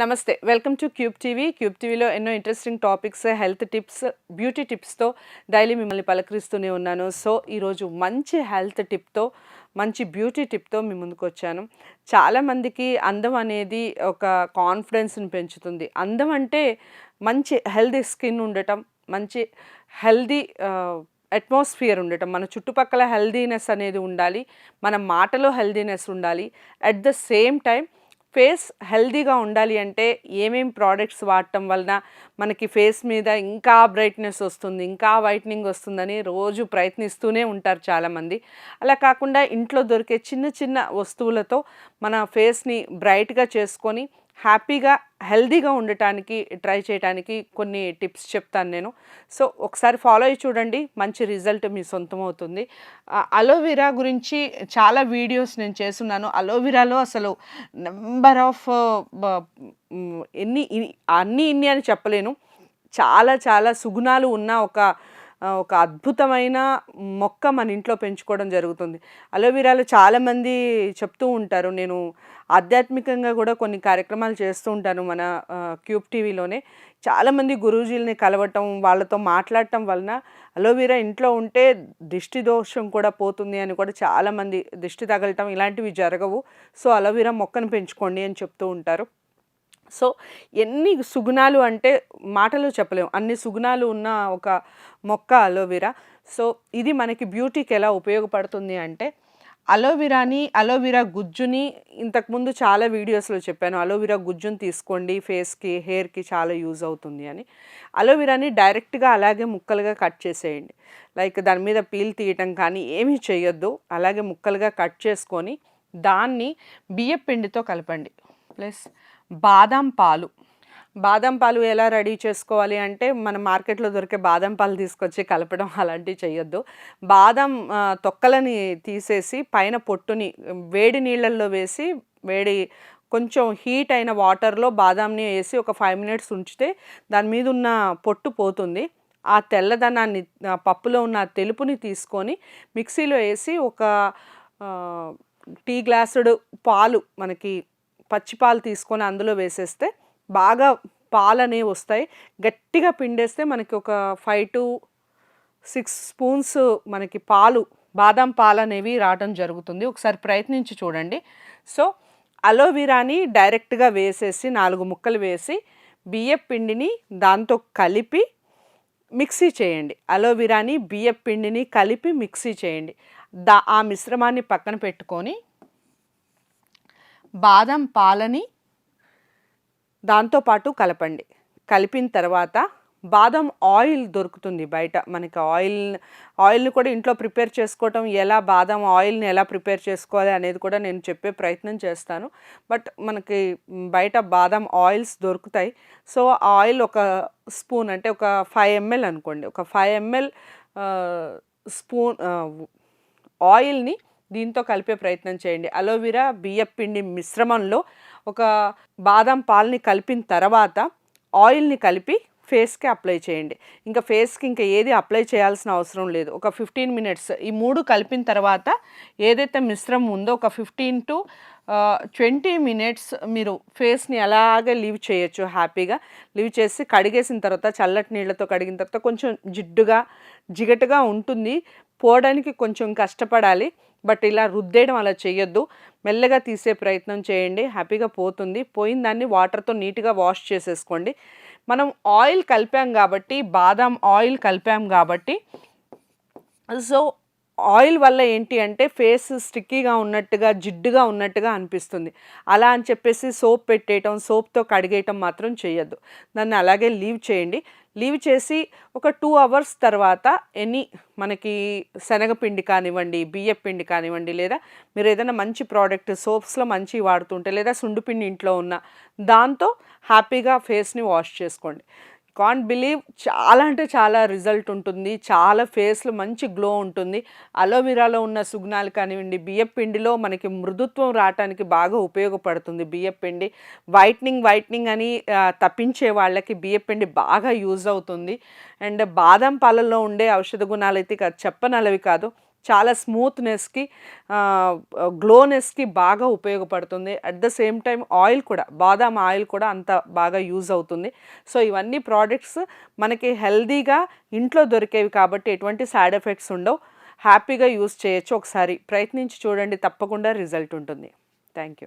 నమస్తే welcome to cube TV. Cube టీవీలో ఎన్నో interesting topics health tips beauty టిప్స్తో daily మిమ్మల్ని పలకరిస్తూనే ఉన్నాను. సో ఈరోజు మంచి హెల్త్ టిప్తో మంచి బ్యూటీ టిప్తో మీ ముందుకు వచ్చాను. చాలామందికి అందం అనేది ఒక కాన్ఫిడెన్స్ని పెంచుతుంది. అందం అంటే మంచి హెల్దీ స్కిన్ ఉండటం మంచి హెల్దీ అట్మాస్ఫియర్ ఉండటం. మన చుట్టుపక్కల హెల్దీనెస్ అనేది ఉండాలి మన మాటలో హెల్దీనెస్ ఉండాలి. At the same time face హెల్దీగా ఉండాలి అంటే ఏమేం ప్రోడక్ట్స్ వాడటం వలన మనకి ఫేస్ మీద ఇంకా బ్రైట్నెస్ వస్తుంది ఇంకా వైట్నింగ్ వస్తుందని రోజు ప్రయత్నిస్తూనే ఉంటారు చాలామంది. అలా కాకుండా ఇంట్లో దొరికే చిన్న చిన్న వస్తువులతో మన ఫేస్ని బ్రైట్గా చేసుకొని హ్యాపీగా హెల్దీగా ఉండటానికి ట్రై చేయడానికి కొన్ని టిప్స్ చెప్తాను నేను. సో ఒకసారి ఫాలో అయ్యి చూడండి మంచి రిజల్ట్ మీ సొంతం అవుతుంది అలోవెరా గురించి చాలా వీడియోస్ నేను చేస్తున్నాను. అలోవెరాలో అసలు నెంబర్ ఆఫ్ ఎన్ని అన్ని ఇన్ని అని చెప్పలేను. చాలా చాలా సుగుణాలు ఉన్న ఒక ఒక అద్భుతమైన మొక్క మన ఇంట్లో పెంచుకోవడం జరుగుతుంది. అలోవెరాలో చాలామంది చెప్తూ ఉంటారు. నేను ఆధ్యాత్మికంగా కూడా కొన్ని కార్యక్రమాలు చేస్తూ ఉంటాను మన క్యూబ్ టీవీలోనే చాలామంది గురూజీలని కలవటం వాళ్ళతో మాట్లాడటం వలన అలోవెరా ఇంట్లో ఉంటే దిష్టి దోషం కూడా పోతుంది అని కూడా చాలామంది దిష్టి తగలటం ఇలాంటివి జరగవు. సో అలోవెరా మొక్కను పెంచుకోండి అని చెప్తూ ఉంటారు. సో ఎన్ని సుగుణాలు అంటే మాటలు చెప్పలేము అన్ని సుగుణాలు ఉన్న ఒక మొక్క అలోవెరా. సో ఇది మనకి బ్యూటీకి ఎలా ఉపయోగపడుతుంది అంటే అలోవెరాని అలోవెరా గుజ్జుని ఇంతకుముందు చాలా వీడియోస్లో చెప్పాను. అలోవెరా గుజ్జుని తీసుకోండి ఫేస్కి హెయిర్కి చాలా యూజ్ అవుతుంది అని. అలోవెరాని డైరెక్ట్గా అలాగే ముక్కలుగా కట్ చేసేయండి. లైక్ దాని మీద పీల్ తీయటం కానీ ఏమీ చేయొద్దు. అలాగే ముక్కలుగా కట్ చేసుకొని దాన్ని బియ్య పిండితో కలపండి. ప్లస్ బాదం పాలు. బాదం పాలు ఎలా రెడీ చేసుకోవాలి అంటే మన మార్కెట్లో దొరికే బాదం పాలు తీసుకొచ్చి కలపడం అలాంటివి చేయొద్దు బాదం తొక్కలని తీసేసి పైన పొట్టుని వేడి నీళ్ళల్లో వేసి వేడి కొంచెం హీట్ అయిన వాటర్లో బాదాంని వేసి ఒక ఫైవ్ మినిట్స్ ఉంచితే దాని మీద ఉన్న పొట్టు పోతుంది. ఆ తెల్లదనాన్ని పప్పులో ఉన్న తెలుపుని తీసుకొని మిక్సీలో వేసి ఒక టీ గ్లాసుడు పాలు మనకి పచ్చి పాలు తీసుకొని అందులో వేసేస్తే బాగా పాలు అనేవి వస్తాయి. గట్టిగా పిండేస్తే మనకి ఒక ఫైవ్ టు సిక్స్ స్పూన్స్ మనకి పాలు బాదం పాలు అనేవి రావడం జరుగుతుంది. ఒకసారి ప్రయత్నించి చూడండి. సో అలోవీరాని డైరెక్ట్గా వేసేసి నాలుగు ముక్కలు వేసి బియ్య పిండిని దాంతో కలిపి మిక్సీ చేయండి. అలోవీరాని బియ్యపు పిండిని కలిపి మిక్సీ చేయండి. దా ఆ మిశ్రమాన్ని పక్కన పెట్టుకొని బాదం పాలని దాంతోపాటు కలపండి. కలిపిన తర్వాత బాదం ఆయిల్ దొరుకుతుంది బయట. మనకి ఆయిల్ ఆయిల్ని కూడా ఇంట్లో ప్రిపేర్ చేసుకోవటం ఎలా బాదం ఆయిల్ని ఎలా ప్రిపేర్ చేసుకోవాలి అనేది కూడా నేను చెప్పే ప్రయత్నం చేస్తాను. బట్ మనకి బయట బాదం ఆయిల్స్ దొరుకుతాయి. సో ఆయిల్ ఒక స్పూన్ అంటే ఒక ఫైవ్ ఎంఎల్ అనుకోండి. ఒక ఫైవ్ ఎంఎల్ స్పూన్ ఆయిల్ని దీంతో కలిపే ప్రయత్నం చేయండి. అలోవెరా బియ్యం పిండి మిశ్రమంలో ఒక బాదం పాలని కలిపిన తర్వాత ఆయిల్ని కలిపి ఫేస్కి అప్లై చేయండి. ఇంకా ఫేస్కి ఇంకా ఏది అప్లై చేయాల్సిన అవసరం లేదు. ఒక ఫిఫ్టీన్ మినిట్స్. ఈ మూడు కలిపిన తర్వాత ఏదైతే మిశ్రమం ఉందో ఒక ఫిఫ్టీన్ టు ట్వంటీ మినిట్స్ మీరు ఫేస్ని అలాగే లీవ్ చేయొచ్చు హ్యాపీగా. లీవ్ చేసి కడిగేసిన తర్వాత చల్లటి నీళ్ళతో కడిగిన తర్వాత కొంచెం జిడ్డుగా జిగటుగా ఉంటుంది. పోవడానికి కొంచెం కష్టపడాలి. బట్ ఇలా రుద్దేయడం అలా చేయొద్దు మెల్లగా తీసే ప్రయత్నం చేయండి. హ్యాపీగా పోతుంది. పోయిన దాన్ని వాటర్తో నీట్గా వాష్ చేసేసుకోండి. మనం ఆయిల్ కలిపాం కాబట్టి బాదం ఆయిల్ కలిపాం కాబట్టి సో ఆయిల్ వల్ల ఏంటి అంటే ఫేస్ స్టిక్కీగా ఉన్నట్టుగా జిడ్డుగా ఉన్నట్టుగా అనిపిస్తుంది. అలా అని చెప్పేసి సోప్ పెట్టేయటం సోప్తో కడిగేయటం మాత్రం చేయొద్దు. దాన్ని అలాగే లీవ్ చేయండి. లీవ్ చేసి ఒక టూ అవర్స్ తర్వాత ఎనీ మనకి శనగపిండి కానివ్వండి బియ్యం పిండి కానివ్వండి లేదా మీరు ఏదైనా మంచి ప్రోడక్ట్ సోప్స్లో మంచి వాడుతుంటే లేదా సుండుపిండి ఇంట్లో ఉన్న దాంతో హ్యాపీగా ఫేస్ని వాష్ చేసుకోండి. కాంట్ బిలీవ్ చాలా అంటే చాలా రిజల్ట్ ఉంటుంది. చాలా ఫేస్లో మంచి గ్లో ఉంటుంది. అలోవెరాలో ఉన్న సుగుణాలు కానివ్వండి బియ్యం పిండిలో మనకి మృదుత్వం రావటానికి బాగా ఉపయోగపడుతుంది బియ్యం పిండి. వైట్నింగ్ వైట్నింగ్ అని తప్పించే వాళ్ళకి బియ్యం పిండి బాగా యూజ్ అవుతుంది. అండ్ బాదం పాలల్లో ఉండే ఔషధ గుణాలు అయితే చెప్పనలవి కాదు. చాలా స్మూత్నెస్కి గ్లోనెస్కి బాగా ఉపయోగపడుతుంది. At the same time oil కూడా బాదాం ఆయిల్ కూడా అంత బాగా యూజ్ అవుతుంది. సో ఇవన్నీ ప్రోడక్ట్స్ మనకి హెల్దీగా ఇంట్లో దొరికేవి కాబట్టి ఎటువంటి సైడ్ ఎఫెక్ట్స్ ఉండవు. హ్యాపీగా యూజ్ చేయొచ్చు. ఒకసారి ప్రయత్నించి చూడండి తప్పకుండా రిజల్ట్ ఉంటుంది. Thank you